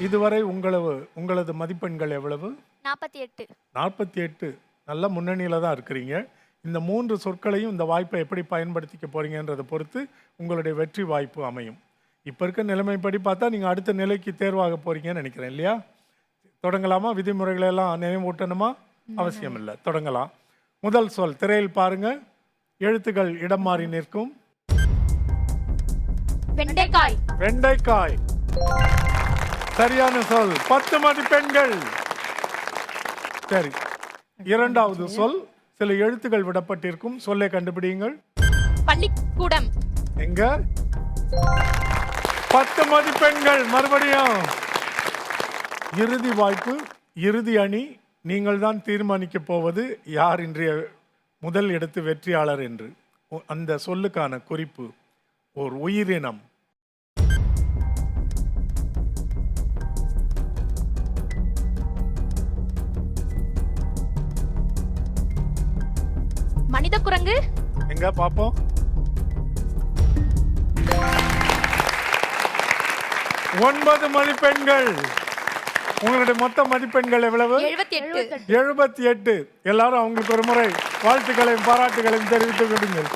இதுவரை உங்களது உங்களது மதிப்பெண்கள் எவ்வளவு? நாற்பத்தி எட்டு. நாற்பத்தி எட்டு. நல்ல முன்னணியில் தான் இருக்கிறீங்க. இந்த மூன்று சொற்களையும் இந்த வாய்ப்பை எப்படி பயன்படுத்திக்க போறீங்கன்றதை பொறுத்து உங்களுடைய வெற்றி வாய்ப்பு அமையும். இப்போ இருக்க நிலைமைப்படி பார்த்தா நீங்கள் அடுத்த நிலைக்கு தேர்வாக போறீங்கன்னு நினைக்கிறேன் இல்லையா? தொடங்கலாமா? விதிமுறைகளை எல்லாம் நினைவூட்டணுமா? அவசியம் இல்லை. தொடங்கலாம். முதல் சொல் திரையில் பாருங்க. எழுத்துக்கள் இடம் மாறி நிற்கும். வெண்டைக்காய். வெண்டைக்காய். சரியான சொல். பத்து மதிப்பெண்கள் சரி. இரண்டாவது சொல். சில எழுத்துக்கள் விடப்பட்டிருக்கும். சொல்லை கண்டுபிடியுங்கள். பள்ளிக்கூடம். எங்க? பத்து மதிப்பெண்கள் மறுபடியும். இறுதி வாய்ப்பு. இறுதி அணி. நீங்கள் தான் தீர்மானிக்க போவது. யார் இன்றைய முதல் இடத்து வெற்றியாளர் என்று. அந்த சொல்லுக்கான குறிப்பு. ஒரு உயிரினம். மனித குரங்கு? எங்க பாப்போம்? ஒன்பது மதிப்பெண்கள். உங்களுடைய மொத்த மதிப்பெண்கள் எவ்வளவு? எழுபத்தி எட்டு. எல்லாரும் அவங்களுக்கு ஒரு முறை வாழ்த்துக்களையும் பாராட்டுகளையும் தெரிவித்துக் கொடுங்கள்